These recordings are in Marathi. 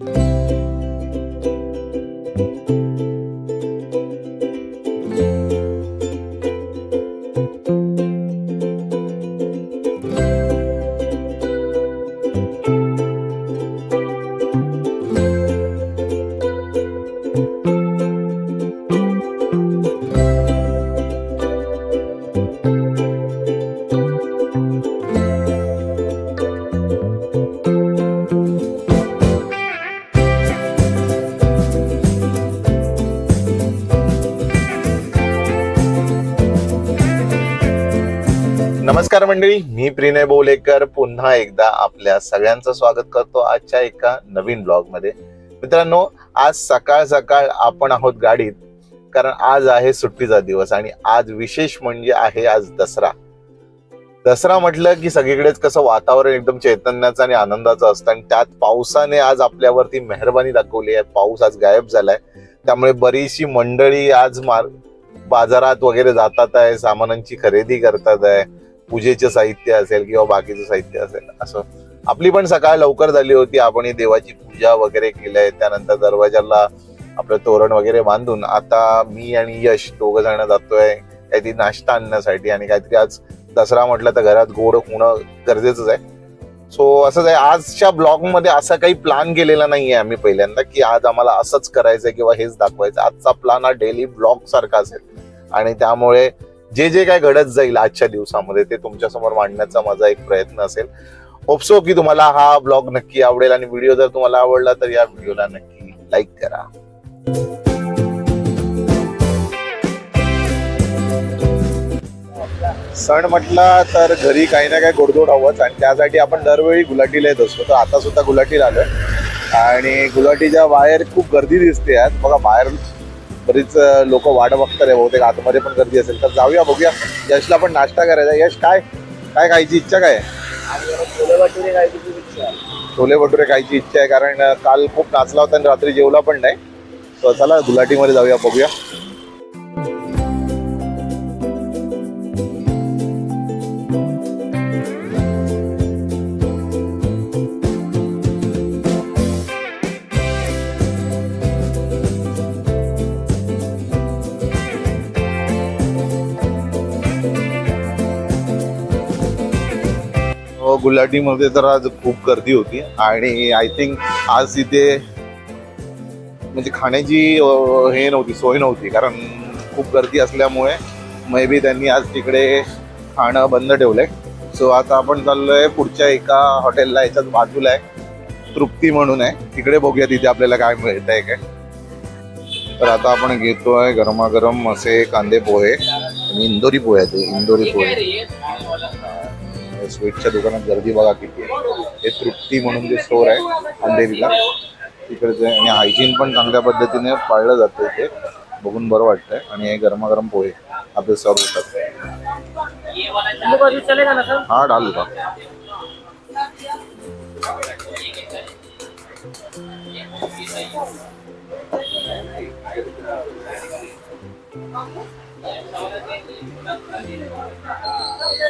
嗯。नमस्कार मंडळी मी प्रिनय बोलेकर. पुन्हा एकदा आपल्या सगळ्यांचं स्वागत करतो आजच्या एका नवीन ब्लॉगमध्ये मित्रांनो आज सकाळ सकाळ आपण आहोत गाडीत कारण आज आहे सुट्टीचा दिवस आणि आज विशेष म्हणजे आहे आज दसरा. दसरा म्हटलं की सगळीकडेच कसं वातावरण एकदम चैतन्याचं आणि आनंदाचं असतं आणि त्यात पावसाने आज आपल्यावरती मेहरबानी दाखवली आहे. पाऊस आज गायब झालाय. त्यामुळे बरीचशी मंडळी आज मार बाजारात वगैरे जातात आहे सामानांची खरेदी करतात आहे. पूजेचं साहित्य असेल किंवा बाकीचं साहित्य असेल असं. आपली पण सकाळ लवकर झाली होती आपण देवाची पूजा वगैरे केलंय त्यानंतर दरवाजाला आपलं तोरण वगैरे बांधून आता मी आणि यश दोघं जण जातोय काहीतरी नाश्ता आणण्यासाठी आणि काहीतरी आज दसरा म्हटलं तर घरात गोड होणं गरजेचंच आहे. सो असंच आहे आजच्या ब्लॉगमध्ये असा काही प्लॅन केलेला नाही आहे आम्ही पहिल्यांदा की आज आम्हाला असंच करायचंय किंवा हेच दाखवायचं. आजचा प्लॅन हा डेली ब्लॉग सारखा असेल. आणि त्यामुळे जे जे काय घडत जाईल आजच्या दिवसामध्ये ते तुमच्यासमोर मांडण्याचा माझा एक प्रयत्न असेल. होपसो की तुम्हाला हा ब्लॉग नक्की आवडेल आणि व्हिडिओ जर तुम्हाला आवडला तर या व्हिडिओला नक्की लाईक करा. सण म्हटला तर घरी काही ना काही गोडधोड हवंच आणि त्यासाठी आपण दरवेळी गुलाटीला येत असतो. तर आता सुद्धा गुलाटीला आलोय. आणि गुलाटीच्या बाहेर खूप गर्दी दिसते आज बघा बाहेर बरीच लोक वाट बघतात आहे बहुतेक आतमध्ये पण गर्दी असेल. तर जाऊया बघूया. यशला पण नाश्ता करायचा यश काय? काय खायची इच्छा काय? आहे. छोले भटुरे खायची इच्छा आहे कारण काल खूप नाचला होता आणि रात्री जेवला पण नाही. तर चला गुलाटीमध्ये जाऊया बघूया. गुलाटीमध्ये तर आज खूप गर्दी होती. आणि आय थिंक आज तिथे म्हणजे खाण्याची हे नव्हती सोय नव्हती. कारण खूप गर्दी असल्यामुळे मे बी त्यांनी आज तिकडे खाणं बंद ठेवलंय. सो आता आपण चाललोय पुढच्या एका हॉटेलला याच्याच बाजूला आहे. तृप्ती म्हणून आहे. तिकडे बघूया तिथे आपल्याला काय मिळत आहे काय. तर आता आपण घेतोय गरमागरम असे कांदे पोहे. आणि इंदोरी पोहे ते इंदोरी पोहे. स्वीटच्या दुकानात गर्दी बघा किती आहे. हे तृप्ती म्हणून जे स्टोर आहे अंधेरीला. तिकडचे आणि हायजीन पण चांगल्या पद्धतीने पाळलं जातं इथे. बघून बरं वाटतंय. आणि हे गरमागरम पोहे आपले सर्व होतात. हा डाल का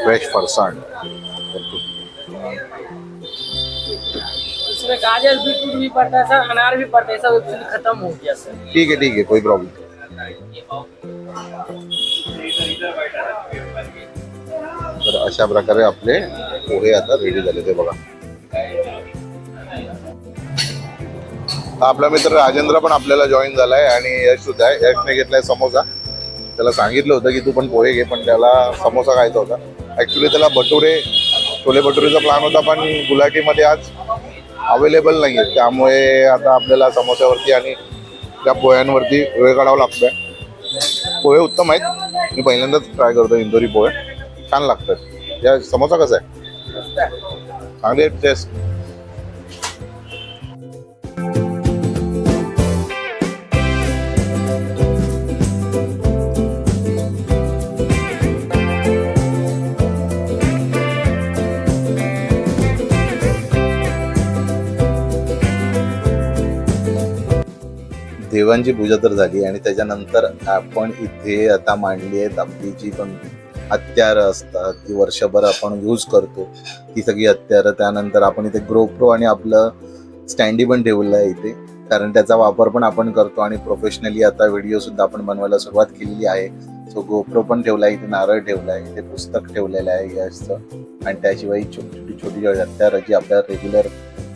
फ्रेश फरसाण इसमें गाजर बीटरूट भी पड़ता है सर अनार भी पड़ता है सब एक्चुअली खत्म हो गया सर। ठीक आहे ठीक आहे कोई प्रॉब्लेम तर अशा प्रकारे आपले पोहे आता रेडी झाले ते बघा. हा आपला मित्र राजेंद्र पण आपल्याला जॉईन झालाय आणि यश सुद्धा आहे. यशने घेतलाय समोसा. त्याला सांगितलं होतं की तू पण पोहे घे पण त्याला समोसा खायचा होता. ऍक्च्युली त्याला भटुरे छोले भटुरेचा प्लॅन होता पण गुलाटीमध्ये आज अवेलेबल नाही आहे त्यामुळे आता आपल्याला समोस्यावरती आणि त्या पोह्यांवरती वेळ काढावा लागतोय. पोहे उत्तम आहेत. मी पहिल्यांदाच ट्राय करतो इंदोरी पोहे. छान लागतात. या समोसा कसा आहे? चांगली टेस्ट देवांची पूजा तर झाली आणि त्याच्यानंतर आपण इथे आता मांडली आहेत आपली जी पण हत्यारं असतात ती वर्षभर आपण यूज करतो ती सगळी हत्यारं त्यानंतर आपण इथे ग्रोप्रो आणि आपलं स्टँडी पण ठेवलं आहे इथे. कारण त्याचा वापर पण आपण करतो आणि प्रोफेशनली आता व्हिडिओ सुद्धा आपण बनवायला सुरुवात केलेली आहे. सो गोप्रो पण ठेवला आहे इथे नारळ ठेवला आहे इथे पुस्तक ठेवलेलं आहे याचं. आणि त्याशिवाय छोटी छोटी छोटी हत्यारं जी आपल्या रेग्युलर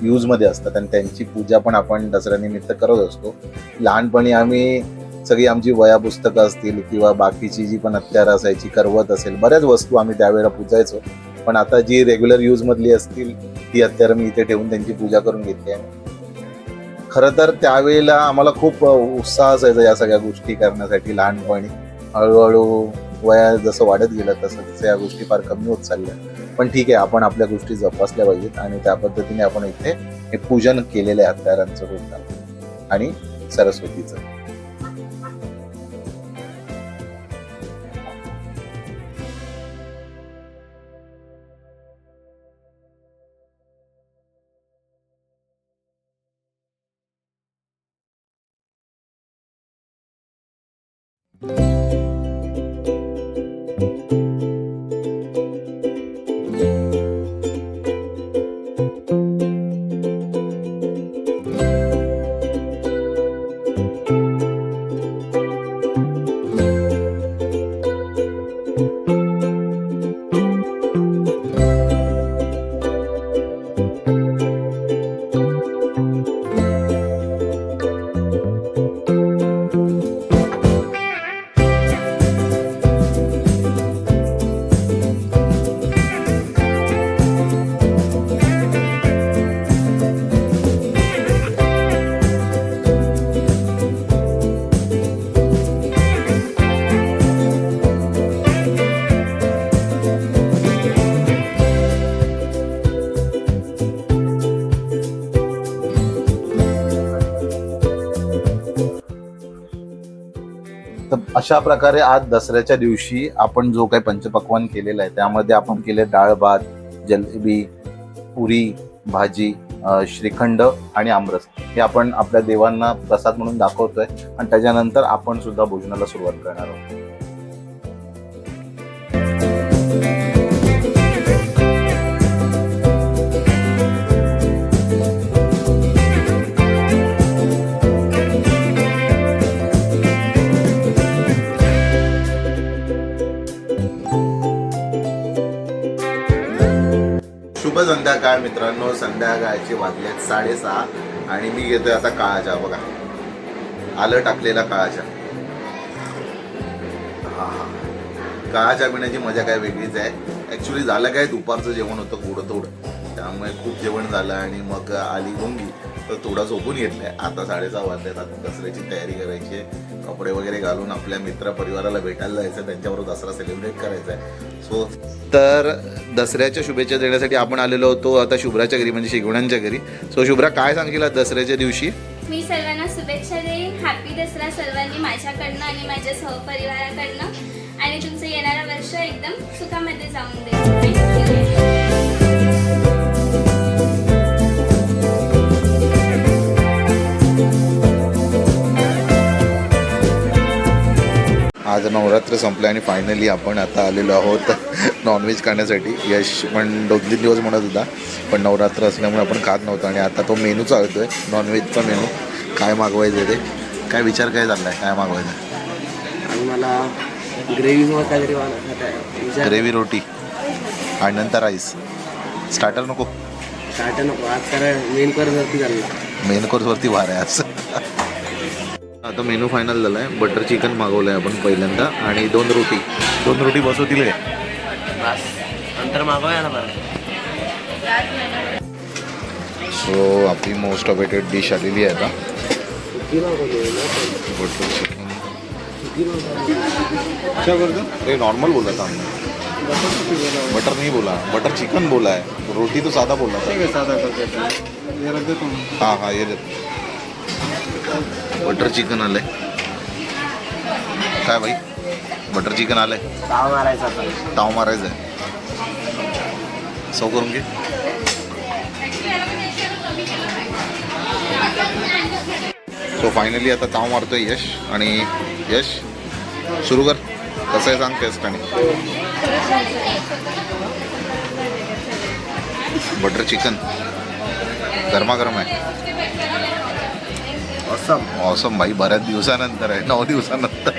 यूजमध्ये असतात आणि त्यांची पूजा पण आपण दसऱ्यानिमित्त करत असतो. लहानपणी आम्ही सगळी आमची वया पुस्तकं असतील किंवा बाकीची जी पण हत्यारं असायची करवत असेल बऱ्याच वस्तू आम्ही त्यावेळेला पूजायचो. पण आता जी रेग्युलर यूजमधली असतील ती हत्यारं मी इथे ठेवून त्यांची पूजा करून घेतली आहे. खरं तर त्यावेळेला आम्हाला खूप उत्साह असायचा या सगळ्या गोष्टी करण्यासाठी लहानपणी. हळूहळू वया जसं वाढत गेलं तसं तसं या गोष्टी फार कमी होत चालल्या. पण ठीक आहे आपण आपल्या गोष्टी जपासल्या पाहिजेत आणि त्या पद्धतीने आपण इथे हे पूजन केलेलं आहे हत्यारांचं सुद्धा आणि सरस्वतीचं. अशा प्रकारे आज दसऱ्याच्या दिवशी आपण जो काही पंचपक्वान केलेला आहे त्यामध्ये आपण केले डाळ भात जलेबी पुरी भाजी श्रीखंड आणि आमरस. हे आपण आपल्या देवांना प्रसाद म्हणून दाखवतोय आणि त्याच्यानंतर आपण सुद्धा भोजनाला सुरुवात करणार आहोत. मित्रांनो संध्याकाळचे वाजलेत साडेसहा आणि मी घेतोय आता काळाच्या. बघा आलं टाकलेला काळाच्या. हा हा. काळाच्या पिण्याची मजा काय वेगळीच आहे. ॲक्च्युली झालं काय दुपारचं जेवण होतं थोडं थोडं त्यामुळे खूप जेवण झालं आणि मग आली गुंगी तर थोडा झोपून घेतलाय आता साडेसहा वाजल्यात आता दसऱ्याची तयारी करायची आहे? कपडे वगैरे घालून आपल्या मित्र परिवाराला भेटायला जायचं त्यांच्याबरोबर दसरा सेलिब्रेट करायचा आहे सो तर दसऱ्याच्या शुभेच्छा देण्यासाठी आपण आलेलो होतो आता शुभ्राच्या घरी म्हणजे शिगवणांच्या घरी. सो शुभ्रा काय सांगितलं दसऱ्याच्या दिवशी? मी सर्वांना शुभेच्छा देईन. हॅपी दसरा सर्वांनी माझ्याकडनं आणि माझ्या सहपरिवाराकडनं. आणि तुमचं येणारं वर्ष एकदम सुखामध्ये जाऊन दे आज नवरात्र संपलं आणि फायनली आपण आता आलेलो आहोत नॉनव्हेज खाण्यासाठी. यश पण दोन तीन दिवस म्हणत होता पण नवरात्र असल्यामुळे आपण खात नव्हतो आणि आता तो मेनू चालतोय नॉनव्हेजचा मेनू काय मागवायचं ते? काय विचार काय चाललाय? काय मागवायचं आणि मला ग्रेव्ही काहीतरी आहे ग्रेव्ही रोटी आणि नंतर राईस स्टार्टर नको. स्टार्टर नको. आज तर मेन कर वरती चालला मेन कोर्सवरती वार आहे आज. आता मेनू फायनल झाला आहे बटर चिकन मागवलं आहे आपण पहिल्यांदा. आणि दोन रोटी. दोन रोटी बसवतील काय नंतर मागवूया ना बरं सो आपली मोस्ट अवेटेड डिश आलेली आहे आता. बटर चिकन अरे नॉर्मल बोला था हमने बटर नहीं बोला. बटर चिकन बोला है रोटी तो सादा बोला. था साधा करते. ये रख देतो हाँ हाँ ये दे बटर चिकन आलंय. काय भाई बटर चिकन आलंय. ताव मारायचा ताव मारायचं आहे. सौ करून घे. सो फायनली आता ताव मारतोय यश आणि यश सुरू कर. कसं आहे सांग टेस्ट आणि. Butter chicken. गरमागरम आहे. असं मौसम भाई. बऱ्याच दिवसानंतर आहे. नऊ दिवसानंतर.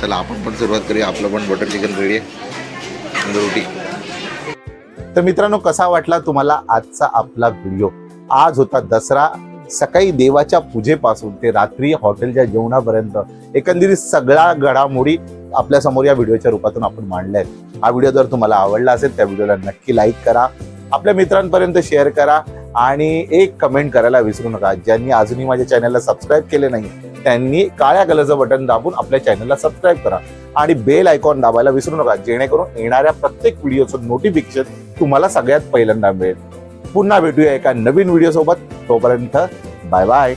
चला आपण पण सुरुवात करूया. आपलं पण बटर चिकन रेडी आहे. रोटी. तर मित्रांनो कसा वाटला तुम्हाला आजचा आपला व्हिडिओ आज होता दसरा. सकाळी देवाच्या पूजेपासून ते रात्री हॉटेलच्या जेवणापर्यंत एकंदरीत सगळ्या घडामोडी आपल्यासमोर या व्हिडिओच्या रूपातून आपण मांडल्या आहेत. हा व्हिडिओ जर तुम्हाला आवडला असेल त्या व्हिडिओला नक्की लाईक करा. आपल्या मित्रांपर्यंत शेअर करा आणि एक कमेंट करायला विसरू नका. ज्यांनी अजूनही माझ्या चॅनलला सबस्क्राईब केले नाही त्यांनी काळ्या कलरचं बटन दाबून आपल्या चॅनलला सबस्क्राईब करा. आणि बेल आयकॉन दाबायला विसरू नका. जेणेकरून येणाऱ्या प्रत्येक व्हिडिओचं नोटिफिकेशन तुम्हाला सगळ्यात पहिल्यांदा मिळेल. पुन्हा भेटूया एका नवीन व्हिडिओ सोबत. तोपर्यंत बाय बाय